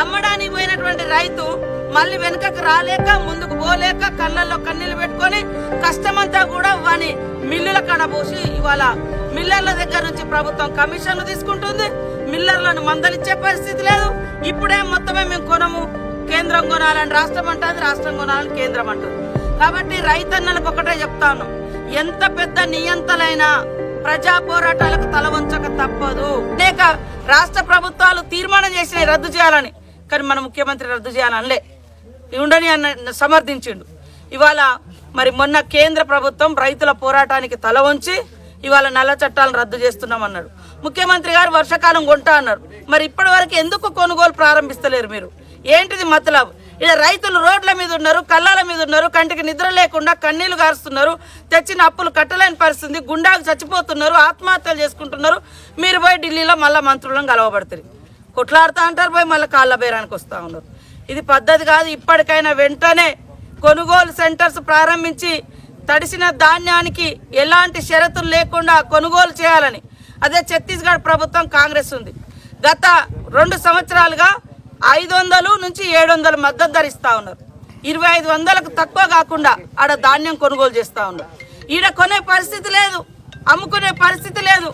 అమ్మడానికి పోయినటువంటి రైతు మళ్ళీ వెనుకకు రాలేక ముందుకు పోలేక కళ్ళల్లో కన్నీళ్ళు పెట్టుకొని కష్టమంతా కూడా వాని మిల్లుల కాడ పోసి ఇవాళ మిల్లర్ల దగ్గర నుంచి ప్రభుత్వం కమిషన్లు తీసుకుంటుంది. మిల్లర్లను మందలిచ్చే పరిస్థితి లేదు. ఇప్పుడే మొత్తమే మేము కొనము. కేంద్రం కొనాలని రాష్ట్రం అంటుంది రాష్ట్రం కొనాలని కేంద్రం అంటుంది. కాబట్టి రైతన్నలకు ఒకటే చెప్తాను. ఎంత పెద్ద నియంతలైనా ప్రజా పోరాటాలకు తలవంచక తప్పదు. అనేక రాష్ట్ర ప్రభుత్వాలు తీర్మానం చేసినాయి రద్దు చేయాలని కానీ మన ముఖ్యమంత్రి రద్దు చేయాలనలే. ఉండని అన్న సమర్థించిండు. ఇవాళ మరి మొన్న కేంద్ర ప్రభుత్వం రైతుల పోరాటానికి తల వంచి ఇవాళ నల్ల చట్టాలను రద్దు చేస్తున్నామన్నాడు. ముఖ్యమంత్రి గారు వర్షాకాలం కొంటా అన్నారు. మరి ఇప్పటి వరకు ఎందుకు కొనుగోలు ప్రారంభిస్తలేరు మీరు? ఏంటిది మతలబ్? ఇలా రైతులు రోడ్ల మీద ఉన్నారు కళ్ళాల మీద ఉన్నారు కంటికి నిద్ర లేకుండా కన్నీళ్ళు గారుస్తున్నారు తెచ్చిన అప్పులు కట్టలేని పరిస్థితి గుండాకు చచ్చిపోతున్నారు ఆత్మహత్యలు చేసుకుంటున్నారు. మీరు పోయి ఢిల్లీలో మళ్ళీ మంత్రులను కలవబడుతుంది కొట్లాడుతా అంటారు పోయి మళ్ళీ కాళ్ళ బేరానికి వస్తూ ఉన్నారు. ఇది పద్ధతి కాదు. ఇప్పటికైనా వెంటనే కొనుగోలు సెంటర్స్ ప్రారంభించి తడిసిన ధాన్యానికి ఎలాంటి షరతులు లేకుండా కొనుగోలు చేయాలని. అదే ఛత్తీస్గఢ్ ప్రభుత్వం కాంగ్రెస్ ఉంది. గత రెండు సంవత్సరాలుగా ఐదు వందలు నుంచి ఏడు వందల మద్దతు ధరిస్తూ ఉన్నారు. ఇరవై ఐదు వందలకు తక్కువ కాకుండా ఆడ ధాన్యం కొనుగోలు చేస్తూ ఉన్నారు. ఈడ కొనే పరిస్థితి లేదు. అమ్ముకునే పరిస్థితి లేదు.